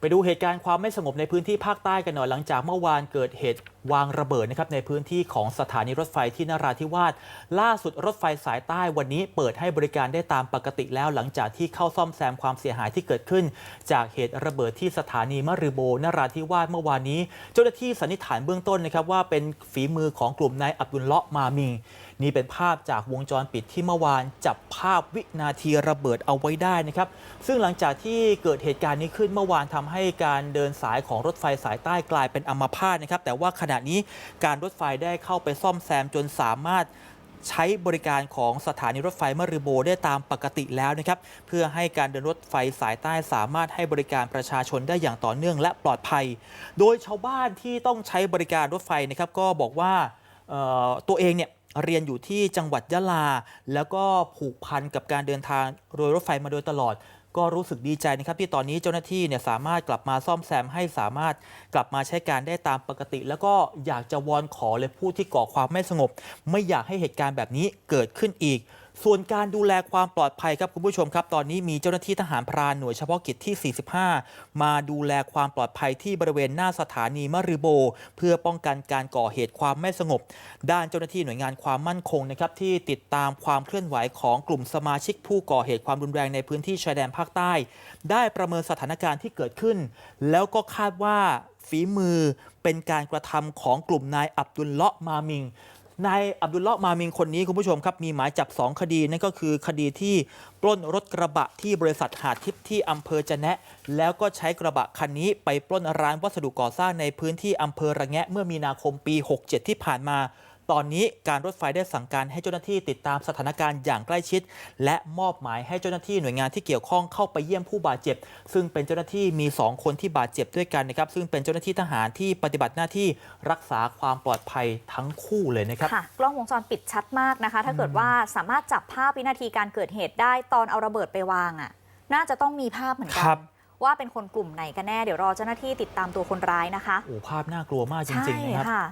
ไปดูเหตุการณ์ความไม่สงบในพื้นที่ภาคใต้กันหน่อยหลังจากเมื่อวานเกิดเหตุวางระเบิดนะครับในพื้นที่ของสถานีรถไฟที่นราธิวาสล่าสุดรถไฟสายใต้วันนี้เปิดให้บริการได้ตามปกติแล้วหลังจากที่เข้าซ่อมแซมความเสียหายที่เกิดขึ้น จากเหตุระเบิดที่สถานีมะรือโบนราธิวาสเมื่อวานนี้ เจ้าหน้าที่สันนิษฐานเบื้องต้นนะครับว่าเป็นฝีมือของกลุ่มนายอับดุลเลาะมามิงนี่เป็นภาพจากวงจรปิดที่เมื่อวานจับภาพวินาทีระเบิดเอาไว้ได้นะครับซึ่งหลังจากที่เกิดเหตุการณ์นี้ขึ้นเมื่อวานทำให้การเดินสายของรถไฟสายใต้กลายเป็นอัมพาตนะครับแต่ว่าขณณะนี้การรถไฟได้เข้าไปซ่อมแซมจนสามารถใช้บริการของสถานีรถไฟมารือโบได้ตามปกติแล้วนะครับ เพื่อให้การเดินรถไฟสายใต้สามารถให้บริการประชาชนได้อย่างต่อเนื่องและปลอดภัย โดยชาวบ้านที่ต้องใช้บริการรถไฟนะครับก็บอกว่าตัวเองเนี่ย เรียนอยู่ที่จังหวัดยะลา แล้วก็ผูกพันกับการเดินทางโดยรถไฟมาโดยตลอด ก็รู้สึกดีใจนะครับ ที่ตอนนี้เจ้าหน้าที่เนี่ยสามารถกลับมาซ่อมแซมให้สามารถกลับมาใช้การได้ตามปกติ แล้วก็อยากจะวอนขอเลยผู้ที่ก่อความไม่สงบ ไม่อยากให้เหตุการณ์แบบนี้เกิดขึ้นอีก ส่วนการดูแลความปลอดภัยครับคุณผู้ชมครับ ตอนนี้มีเจ้าหน้าที่ทหารพรานหน่วยเฉพาะกิจที่ 45 มาดูแลความปลอดภัยที่บริเวณหน้าสถานีมะรือโบ เพื่อป้องกันการก่อเหตุความไม่สงบ ด้านเจ้าหน้าที่หน่วยงานความมั่นคงนะครับที่ติดตามความเคลื่อนไหวของกลุ่มสมาชิกผู้ก่อเหตุความรุนแรงในพื้นที่ชายแดนภาคใต้ ได้ประเมินสถานการณ์ที่เกิดขึ้น แล้วก็คาดว่าฝีมือเป็นการกระทำของกลุ่มนายอับดุลเลาะมามิง นายอับดุลเลาะมามิงคนนี้คุณผู้ชมครับ มีหมายจับ 2 คดี นั่นก็คือคดีที่ปล้นรถกระบะที่บริษัทหาดทิพย์ที่อำเภอจะแนะ แล้วก็ใช้กระบะคันนี้ไปปล้นร้านวัสดุก่อสร้างในพื้นที่อำเภอระแงะเมื่อมีนาคมปี 67 ที่ผ่านมาตอนนี้การรถไฟได้สั่งการให้เจ้าหน้าที่ติดตามสถานการณ์อย่างใกล้ชิด และมอบหมายให้เจ้าหน้าที่หน่วยงานที่เกี่ยวข้องเข้าไปเยี่ยมผู้บาดเจ็บ ซึ่งเป็นเจ้าหน้าที่มี 2 คนที่บาดเจ็บด้วยกันนะครับ ซึ่งเป็นเจ้าหน้าที่ทหารที่ปฏิบัติหน้าที่รักษาความปลอดภัยทั้งคู่เลยนะครับกล้องวงจรปิดชัดมากนะคะ ถ้าเกิดว่าสามารถจับภาพวินาทีการเกิดเหตุได้ตอนเอาระเบิดไปวางอะ น่าจะต้องมีภาพเหมือนกัครับว่าเป็นคนกลุ่มไหนกันแน่เดี๋ยวรอเจ้าหน้าที่ติดตามตัวคนร้ายนะคะโอ้ภาพน่ากลัวมากจริงๆนะครับใช่ค่ะ